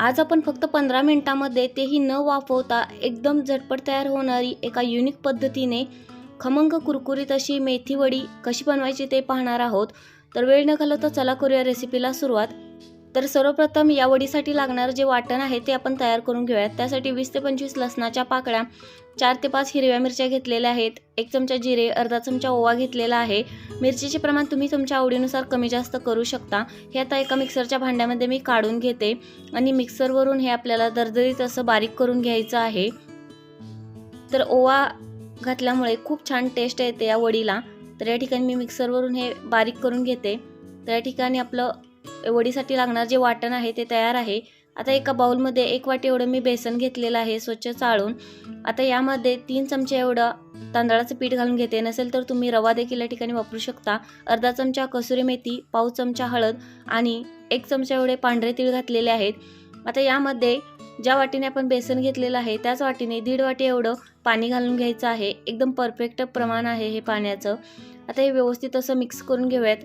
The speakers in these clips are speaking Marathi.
आज आपण फक्त पंधरा मिनिटामध्ये तेही न वाफवता एकदम झटपट तयार होणारी एका युनिक पद्धतीने खमंग कुरकुरीत अशी मेथी वडी कशी बनवायची ते पाहणार आहोत. तर वेळ न घालवता चला करूया रेसिपीला सुरुवात. तर सर्वप्रथम या वडीसाठी लागणारं जे वाटण आहे ते आपण तयार करून घेऊयात. त्यासाठी वीस ते पंचवीस लसणाच्या पाकळ्या चार ते पाच हिरव्या मिरच्या घेतलेल्या आहेत एक चमचा जिरे अर्धा चमचा ओवा घेतलेला आहे. मिरचीचे प्रमाण तुम्ही तुमच्या आवडीनुसार कमी जास्त करू शकता. हे आता एका मिक्सरच्या भांड्यामध्ये मी काढून घेते आणि मिक्सरवरून हे आपल्याला दरदरीत असं बारीक करून घ्यायचं आहे. तर ओवा घातल्यामुळे खूप छान टेस्ट येते या वडीला. तर या ठिकाणी मी मिक्सरवरून हे बारीक करून घेते. तर या ठिकाणी आपलं वडीसाठी लागणार जे वाटण आहे ते तयार आहे. आता एका बाउलमध्ये एक वाटी एवढं मी बेसन घेतलेलं आहे स्वच्छ चाळून. आता यामध्ये तीन चमचे एवढं तांदळाचं पीठ घालून घेते. नसेल तर तुम्ही रवा देखील या ठिकाणी वापरू शकता. अर्धा चमचा कसुरी मेथी पाव चमचा हळद आणि एक चमचा एवढे पांढरे तीळ घातलेले आहेत. आता यामध्ये ज्या वाटीने आपण बेसन घेतलेलं आहे त्याच वाटीने दीड वाटी एवढं पाणी घालून घ्यायचं आहे. एकदम परफेक्ट प्रमाण आहे हे पाण्याचं. आता हे व्यवस्थित असं मिक्स करून घेऊयात.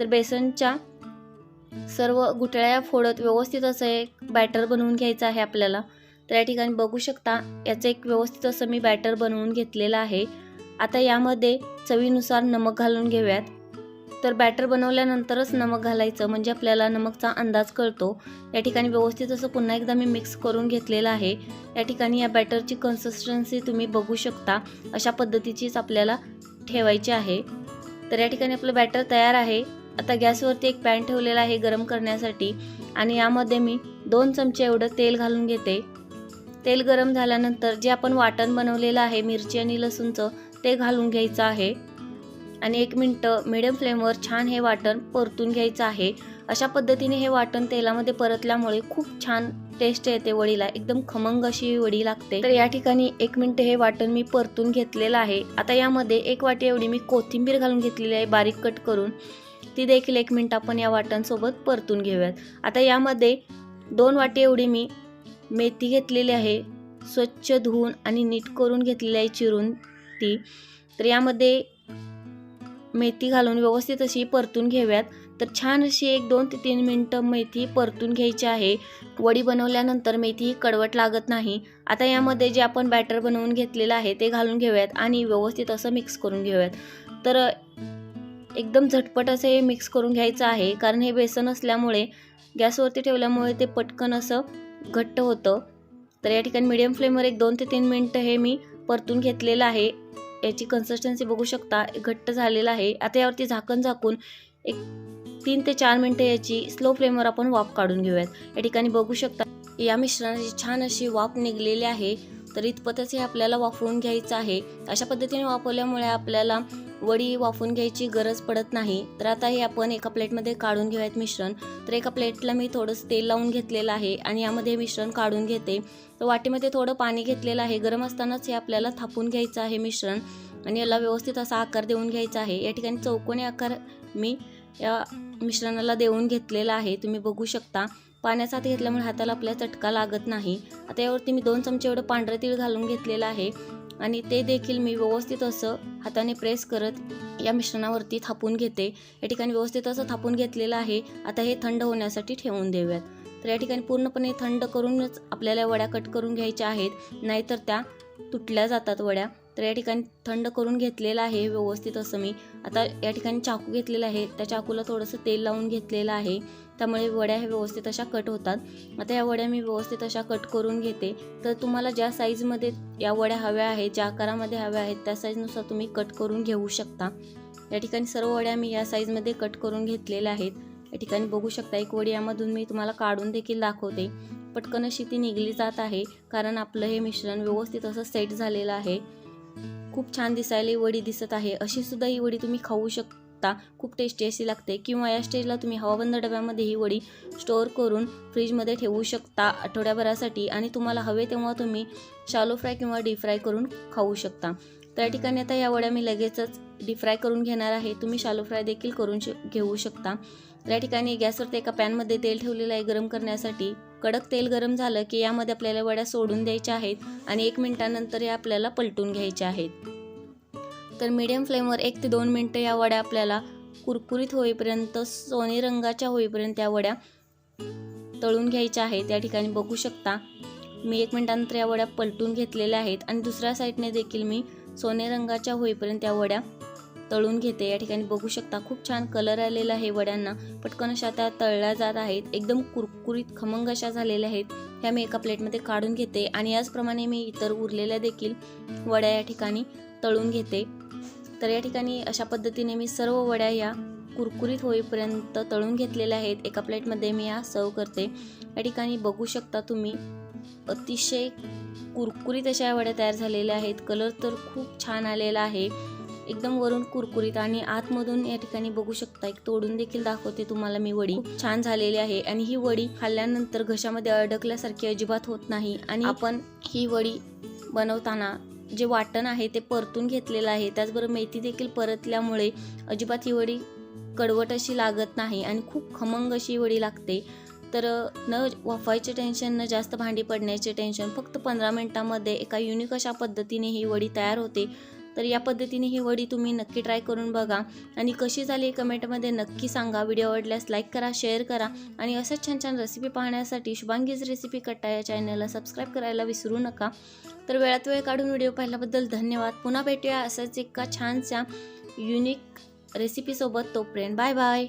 तर बेसनच्या सर्व गुठळ्या फोडत व्यवस्थित असं एक बॅटर बनवून घ्यायचं आहे आपल्याला. तर या ठिकाणी बघू शकता याचं एक व्यवस्थित असं मी बॅटर बनवून घेतलेलं आहे. आता यामध्ये चवीनुसार नमक घालून घेऊयात. तर बॅटर बनवल्यानंतरच नमक घालायचं म्हणजे आपल्याला नमकचा अंदाज कळतो. या ठिकाणी व्यवस्थित असं पुन्हा एकदा मी मिक्स करून घेतलेलं आहे. या ठिकाणी या बॅटरची कन्सिस्टन्सी तुम्ही बघू शकता. अशा पद्धतीचीच आपल्याला ठेवायची आहे. तर या ठिकाणी आपलं बॅटर तयार आहे. आता गॅसवरती एक पॅन ठेवलेला आहे गरम करण्यासाठी. आणि यामध्ये मी दोन चमचे एवढं तेल घालून घेते. तेल गरम झाल्यानंतर जे आपण वाटण बनवलेलं आहे मिरची आणि लसूणचं ते घालून घ्यायचं आहे. आणि एक मिनटं मिडियम फ्लेमवर छान हे वाटण परतून घ्यायचं आहे. अशा पद्धतीने हे वाटण तेलामध्ये परतल्यामुळे खूप छान टेस्ट येते वडीला. एकदम खमंग अशी वडी लागते. तर या ठिकाणी एक मिनटं हे वाटण मी परतून घेतलेलं आहे. आता यामध्ये एक वाटी एवढी मी कोथिंबीर घालून घेतलेली आहे बारीक कट करून. ती देखील एक मिनिट आपण या वाट्यांसोबत परतून घेऊयात. आता यामध्ये दोन वाटी एवढी मी मेथी घेतलेली आहे स्वच्छ धुवून आणि नीट करून घेतलेली आहे चिरून ती. तर यामध्ये मेथी घालून व्यवस्थित अशी परतून घेऊयात. तर छान अशी एक दोन ते तीन मिनटं मेथी परतून घ्यायची आहे. वडी बनवल्यानंतर मेथी ही कडवट लागत नाही. आता यामध्ये जे आपण बॅटर बनवून घेतलेलं आहे ते घालून घेऊयात आणि व्यवस्थित असं मिक्स करून घेऊयात. तर एकदम झटपट असं हे मिक्स करून घ्यायचं आहे. कारण हे बेसन असल्यामुळे गॅसवरती ठेवल्यामुळे ते पटकन असं घट्ट होतं. तर या ठिकाणी मीडियम फ्लेमवर एक दोन ते तीन मिनटं हे मी परतून घेतलेलं आहे. याची कन्सिस्टन्सी बघू शकता घट्ट झालेलं आहे. आता यावरती झाकण झाकून एक तीन ते चार मिनटं याची स्लो फ्लेमवर आपण वाफ काढून घेऊयात. या ठिकाणी बघू शकता या मिश्रणाची छान अशी वाफ निघलेली आहे. तर इतपतच हे आपल्याला वाफवून घ्यायचं आहे. अशा पद्धतीने वाफवल्यामुळे आपल्याला वडी वाफून घ्यायची गरज पडत नाही. तर आता हे आपण एका प्लेटमध्ये काढून घेऊयात मिश्रण. तर एका प्लेटला मी थोडंसं तेल लावून घेतलेलं आहे आणि यामध्ये मिश्रण काढून घेते. तर वाटीमध्ये थोडं पाणी घेतलेलं आहे. गरम असतानाच हे आपल्याला थापून घ्यायचं आहे मिश्रण आणि याला व्यवस्थित असा आकार देऊन घ्यायचा आहे. या ठिकाणी चौकोनी आकार मी या मिश्रणाला देऊन घेतलेला आहे. तुम्ही बघू शकता. पाण्याचा हात घेतल्यामुळे हाताला आपल्या चटका लागत नाही. आता यावरती मी दोन चमचे एवढं पांढरं तीळ घालून घेतलेलं आहे. आणि ते देखील मी व्यवस्थित असं हाताने प्रेस करत या मिश्रणावरती थापून घेते. या ठिकाणी व्यवस्थित असं थापून घेतलेलं आहे. आता हे थंड होण्यासाठी ठेवून देऊयात. तर या ठिकाणी पूर्णपणे थंड करूनच आपल्याला वड्या कट करून घ्यायच्या आहेत. नाहीतर त्या तुटल्या जातात वड्या. तर या ठिकाणी थंड करून घेतलेलं आहे व्यवस्थित असं मी. आता या ठिकाणी चाकू घेतलेला आहे. त्या चाकूला थोडंसं तेल लावून घेतलेलं आहे. त्यामुळे वड्या ह्या व्यवस्थित अशा कट होतात. आता या वड्या मी व्यवस्थित अशा कट करून घेते. तर तुम्हाला ज्या साईजमध्ये या वड्या हव्या आहेत ज्या आकारामध्ये हव्या आहेत त्या साईजनुसार तुम्ही कट करून घेऊ शकता. या ठिकाणी सर्व वड्या मी या साईजमध्ये कट करून घेतलेल्या आहेत. या ठिकाणी बघू शकता एक वडी यामधून मी तुम्हाला काढून देखील दाखवते. पटकन अशी ती निघली जात आहे. कारण आपलं हे मिश्रण व्यवस्थित असं सेट झालेलं आहे. खूप छान दिसायला ही वडी दिसत आहे. अशी सुद्धा ही वडी तुम्ही खाऊ शकता. खूप टेस्टी अशी लागते. किंवा या स्टेजला तुम्ही हवाबंद डब्यामध्ये ही वडी स्टोअर करून फ्रीजमध्ये ठेवू शकता आठवड्याभरासाठी आणि तुम्हाला हवे तेव्हा तुम्ही शालो फ्राय किंवा डीप फ्राय करून खाऊ शकता. त्या ठिकाणी आता या वड्या मी लगेचच डीप फ्राय करून घेणार आहे. तुम्ही शालो फ्राय देखील करून श घेऊ शकता. या ठिकाणी गॅसवरती एका पॅनमध्ये तेल ठेवलेलं आहे गरम करण्यासाठी. कडक तेल गरम झालं की यामध्ये आपल्याला वड्या सोडून द्यायच्या आहेत आणि एक मिनिटानंतर या आपल्याला पलटून घ्यायच्या आहेत. तर मीडियम फ्लेमवर एक ते दोन मिनटं या वड्या आपल्याला कुरकुरीत होईपर्यंत सोने रंगाच्या होईपर्यंत या वड्या तळून घ्यायच्या आहेत. या ठिकाणी बघू शकता मी एक मिनटानंतर या वड्या पलटून घेतलेल्या आहेत. आणि दुसऱ्या साईडने देखील मी सोने रंगाच्या होईपर्यंत त्या वड्या तळून घेते. या ठिकाणी बघू शकता खूप छान कलर आलेला आहे वड्यांना. पटकन अशा त्या तळल्या जात आहेत. एकदम कुरकुरीत खमंग अशा झालेल्या आहेत. ह्या मी एका प्लेटमध्ये काढून घेते आणि याचप्रमाणे मी इतर उरलेल्या देखील वड्या या ठिकाणी तळून घेते. तर या ठिकाणी अशा पद्धतीने मी सर्व वड्या या कुरकुरीत होईपर्यंत तळून घेतलेल्या आहेत. एका प्लेटमध्ये मी या सर्व करते. या ठिकाणी बघू शकता तुम्ही अतिशय कुरकुरीत अशा वड्या तयार झालेल्या आहेत. कलर तर खूप छान आलेला आहे. एकदम वरून कुरकुरीत आणि आतमधून या ठिकाणी बघू शकता एक तोडून देखील दाखवते तुम्हाला मी वडी. छान झालेली आहे आणि ही वडी खाल्ल्यानंतर घशामध्ये अडकल्यासारखी अजिबात होत नाही आणि आपण ही वडी बनवताना जे वाटण आहे ते परतून घेतलेलं आहे. त्याचबरोबर मेथी देखील परतल्यामुळे अजिबात ही वडी कडवट अशी लागत नाही आणि खूप खमंग अशी वडी लागते. तर न वाफायचे टेन्शन न जास्त भांडी पडण्याचे टेन्शन फक्त पंधरा मिनटामध्ये एका युनिक अशा पद्धतीने ही वडी तयार होते. तर या पद्धतीने ही वडी तुम्ही नक्की ट्राय करून बघा. आणि कशी झाली कमेंटमध्ये नक्की सांगा. व्हिडिओ आवडल्यास लाईक करा शेअर करा. आणि असंच छान छान रेसिपी पाहण्यासाठी शुभांगीज रेसिपी कट्टा या चॅनलला सबस्क्राईब करायला विसरू नका. तर वेळात वेळ काढून व्हिडिओ पाहिल्याबद्दल धन्यवाद. पुन्हा भेटूया असंच एका छानशा युनिक रेसिपीसोबत तोपर्यंत बाय बाय